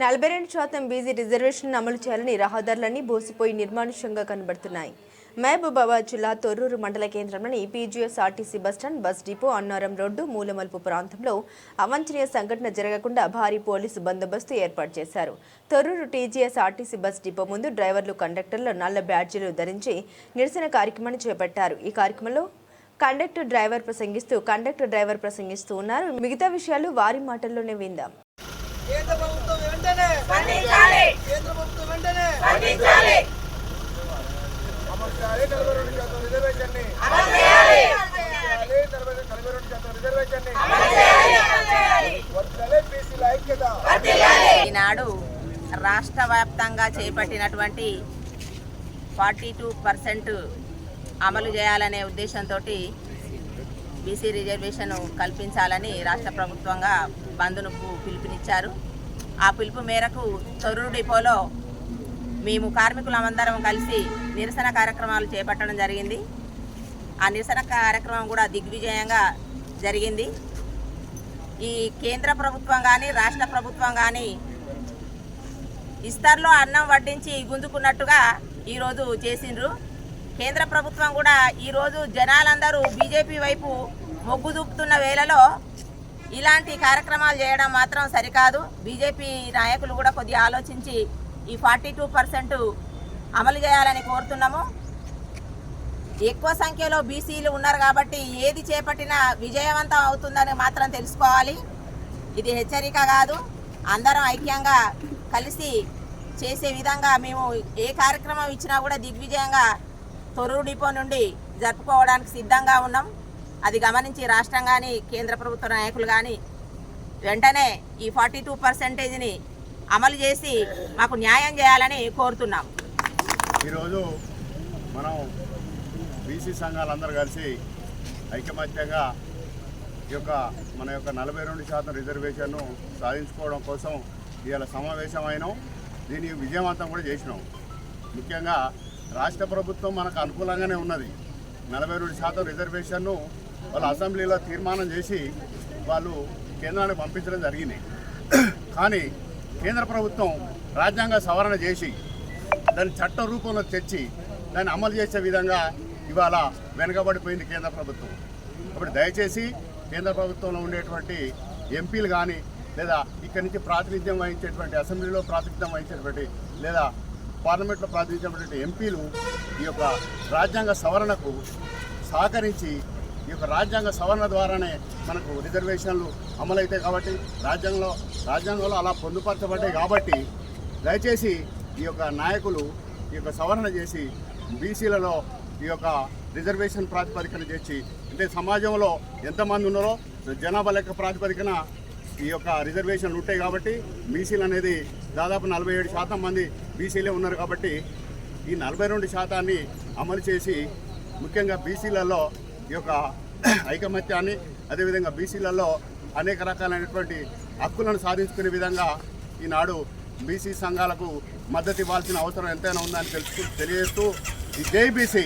నలభై రెండు శాతం బీసీ రిజర్వేషన్ అమలు చేయాలని రహదారులన్నీ బోసిపోయి నిర్మానుష్యంగా కనబడుతున్నాయి. మహబూబాబాద్ జిల్లా తొర్రూరు మండల కేంద్రంలోని PGS RTC bus stand bus depot Annaram road మూలమల్పు ప్రాంతంలో అవాంఛనీయ సంఘటన జరగకుండా భారీ పోలీసు బందోబస్తు ఏర్పాటు చేశారు. Torrur TGS RTC bus depot ముందు డ్రైవర్లు కండక్టర్లు నల్ల బ్యాడ్జీలు ధరించి నిరసన కార్యక్రమాన్ని చేపట్టారు. ఈ కార్యక్రమంలో కండక్టర్ డ్రైవర్ ప్రసంగిస్తూ కండక్టర్ డ్రైవర్ ప్రసంగిస్తూ ఉన్నారు. మిగతా విషయాలు వారి మాటల్లోనే విందాం కేంద్ర ప్రభుత్వం వెంటనే కేంద్ర ప్రభుత్వం వెంటనే అమలు చేయాలి నలభై రెండు శాతం నలభై రెండు శాతం ఈనాడు రాష్ట్ర వ్యాప్తంగా చేపట్టినటువంటి ఫార్టీ టూ పర్సెంట్ అమలు చేయాలనే ఉద్దేశంతో బీసీ రిజర్వేషన్ కల్పించాలని రాష్ట్ర ప్రభుత్వంగా బంద్ను పిలుపునిచ్చారు. ఆ పిలుపు మేరకు తొర్రూరు డిపోలో మేము కార్మికులమందరం కలిసి నిరసన కార్యక్రమాలు చేపట్టడం జరిగింది. ఆ నిరసన కార్యక్రమం కూడా దిగ్విజయంగా జరిగింది. ఈ కేంద్ర ప్రభుత్వం కానీ రాష్ట్ర ప్రభుత్వం కానీ ఇస్తార్లో అన్నం వడ్డించి గుంజుకున్నట్టుగా ఈరోజు చేసిండ్రు. కేంద్ర ప్రభుత్వం కూడా ఈరోజు జనాలందరూ బీజేపీ వైపు మొగ్గు చూపుతున్న వేళలో ఇలాంటి కార్యక్రమాలు చేయడం మాత్రం సరికాదు. బీజేపీ నాయకులు కూడా కొద్దిగా ఆలోచించి ఈ ఫార్టీ టూ పర్సెంట్ అమలు చేయాలని కోరుతున్నాము. ఎక్కువ సంఖ్యలో బీసీలు ఉన్నారు కాబట్టి ఏది చేపట్టినా విజయవంతం అవుతుందని మాత్రం తెలుసుకోవాలి. ఇది హెచ్చరిక కాదు. అందరం ఐక్యంగా కలిసి చేసే విధంగా మేము ఏ కార్యక్రమం ఇచ్చినా కూడా దిగ్విజయంగా తొర్రూరు డిపో నుండి జరుపుకోవడానికి సిద్ధంగా ఉన్నాం. అది గమనించి రాష్ట్రం కానీ కేంద్ర ప్రభుత్వ నాయకులు కానీ వెంటనే ఈ ఫార్టీ టూ పర్సెంటేజ్ని అమలు చేసి మాకు న్యాయం చేయాలని కోరుతున్నాం ఈరోజు మనం బీసీ సంఘాలందరూ కలిసి ఐకమత్యంగా ఈ యొక్క మన యొక్క నలభై రెండు శాతం రిజర్వేషన్ను సాధించుకోవడం కోసం ఇవాళ సమావేశమైనాం. దీన్ని విజయవంతం కూడా చేసినాం. ముఖ్యంగా రాష్ట్ర ప్రభుత్వం మనకు అనుకూలంగానే ఉన్నది. నలభై రెండు శాతం రిజర్వేషన్ను వాళ్ళు అసెంబ్లీలో తీర్మానం చేసి వాళ్ళు కేంద్రానికి పంపించడం జరిగింది. కానీ కేంద్ర ప్రభుత్వం రాజ్యాంగ సవరణ చేసి దాన్ని చట్ట రూపంలో తెచ్చి దాన్ని అమలు చేసే విధంగా ఇవాళ వెనుకబడిపోయింది కేంద్ర ప్రభుత్వం. కాబట్టి దయచేసి కేంద్ర ప్రభుత్వంలో ఉండేటువంటి ఎంపీలు కానీ లేదా ఇక్కడి నుంచి ప్రాతినిధ్యం వహించేటువంటి అసెంబ్లీలో ప్రాతినిధ్యం వహించేటువంటి లేదా పార్లమెంట్లో ప్రాతినిధ్యం ఎంపీలు ఈ యొక్క రాజ్యాంగ సవరణకు సహకరించి ఈ యొక్క రాజ్యాంగ సవరణ ద్వారానే మనకు రిజర్వేషన్లు అమలవుతాయి కాబట్టి రాజ్యాంగంలో రాజ్యాంగంలో అలా పొందుపరచబడ్డాయి కాబట్టి దయచేసి ఈ యొక్క నాయకులు ఈ యొక్క సవరణ చేసి బీసీలలో ఈ యొక్క రిజర్వేషన్ ప్రాతిపదికన చేసి అంటే సమాజంలో ఎంతమంది ఉన్నారో జనాభా లెక్క ప్రాతిపదికన ఈ యొక్క రిజర్వేషన్లు ఉంటాయి కాబట్టి బీసీలు అనేది దాదాపు నలభై ఏడు శాతం మంది బీసీలే ఉన్నారు కాబట్టి ఈ నలభై రెండు శాతాన్ని అమలు చేసి ముఖ్యంగా బీసీలలో ఈ యొక్క ఐకమత్యాన్ని అదేవిధంగా బీసీలలో అనేక రకాలైనటువంటి హక్కులను సాధించుకునే విధంగా ఈనాడు బీసీ సంఘాలకు మద్దతు ఇవ్వాల్సిన అవసరం ఎంతైనా ఉందని తెలుసు తెలియజేస్తూ ఈ జై బీసీ.